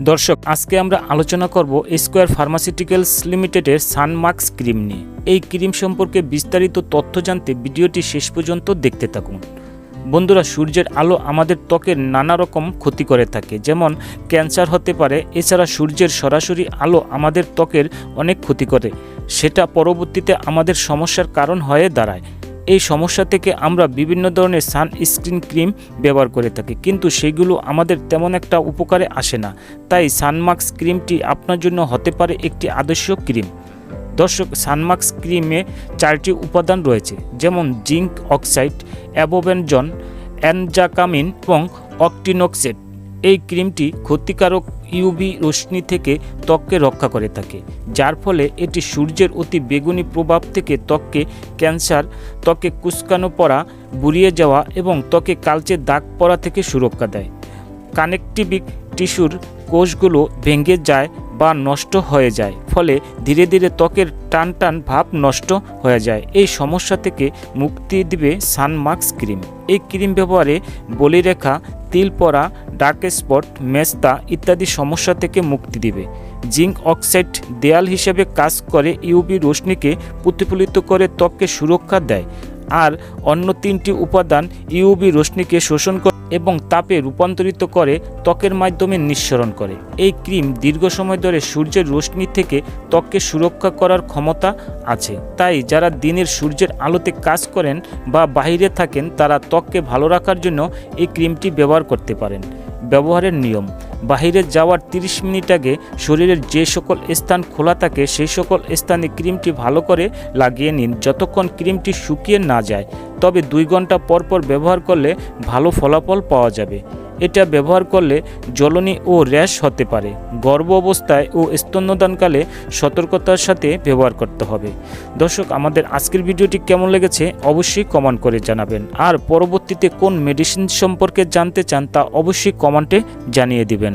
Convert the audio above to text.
দর্শক, আজকে আমরা আলোচনা করব স্কোয়ার ফার্মাসিউটিক্যালস লিমিটেডের সানমার্কস ক্রিম নিয়ে। এই ক্রিম সম্পর্কে বিস্তারিত তথ্য জানতে ভিডিওটি শেষ পর্যন্ত দেখতে থাকুন। বন্ধুরা, সূর্যের আলো আমাদের ত্বকের নানা রকম ক্ষতি করে থাকে, যেমন ক্যান্সার হতে পারে, এছাড়া সূর্যের সরাসরি আলো আমাদের ত্বকের অনেক ক্ষতি করে, সেটা পরবর্তীতে আমাদের সমস্যার কারণ হয়ে দাঁড়ায়। এই সমস্যা থেকে আমরা বিভিন্ন ধরনের সানস্ক্রিন ক্রিম ব্যবহার করে থাকি। কিন্তু সেগুলো আমাদের তেমন একটা উপকারে আসে না। তাই সানমার্কস ক্রিমটি আপনার জন্য হতে পারে একটি আদর্শ ক্রিম। দর্শক সানমার্কস ক্রিমে চারটি উপাদান রয়েছে, যেমন জিঙ্ক অক্সাইড, অ্যাবোবেনজন, অ্যানজাকামিন এবং অকটিনোক্সেট এই ক্রিমটি ক্ষতিকারক ইউভি রশ্মি থেকে ত্বককে রক্ষা করে থাকে, যার ফলে এটি সূর্যের অতি বেগুনি প্রভাব থেকে ত্বককে ক্যান্সার, ত্বকে কুচকানো পড়া বুড়িয়ে যাওয়া এবং ত্বকে কালচে দাগ পড়া থেকে সুরক্ষা দেয়। কানেকটিভিক টিস্যুর কোষগুলো ভেঙে যায় বা নষ্ট হয়ে যায়, ফলে ধীরে ধীরে ত্বকের টান টান ভাব নষ্ট হয়ে যায়। এই সমস্যা থেকে মুক্তি দিবে সানমার্কস ক্রিম। এই ক্রিম ব্যবহারে বলিরেখা তিল পরা ডার্ক স্পট মেস্তা ইত্যাদি সমস্যা থেকে মুক্তি দিবে। জিঙ্ক অক্সাইড দেয়াল হিসেবে কাজ করে ইউবি রশ্মিকে প্রতিফলিত করে ত্বককে সুরক্ষা দেয়। আর অন্য তিনটি উপাদান ইউবি রশ্মিকে শোষণ করে এবং তাপে রূপান্তরিত করে ত্বকের মাধ্যমে নিঃসরণ করে। এই ক্রিম দীর্ঘ সময় ধরে সূর্যের রশ্মি থেকে ত্বককে সুরক্ষা করার ক্ষমতা আছে। তাই যারা দিনের সূর্যের আলোতে কাজ করেন বা বাইরে থাকেন, তারা ত্বককে ভালো রাখার জন্য এই ক্রিমটি ব্যবহার করতে পারেন। ব্যবহারের নিয়ম। বাহিরে যাওয়ার 30 মিনিট আগে শরীরের যে সকল স্থান খোলা থাকে, সেই সকল স্থানে ক্রিমটি ভালো করে লাগিয়ে নিন। যতক্ষণ ক্রিমটি শুকিয়ে না যায়, তবে দুই ঘণ্টা পরপর পর ব্যবহার করলে ভালো ফলাফল পাওয়া যাবে। এটা ব্যবহার করলে জ্বলনি ও র্যাশ হতে পারে। গর্ভ অবস্থায় ও স্তন্যদানকালে সতর্কতার সাথে ব্যবহার করতে হবে। দর্শক, আমাদের আজকের ভিডিওটি কেমন লেগেছে অবশ্যই কমেন্ট করে জানাবেন। আর পরবর্তীতে কোন মেডিসিন সম্পর্কে জানতে চান তা অবশ্যই কমেন্টে জানিয়ে দিবেন।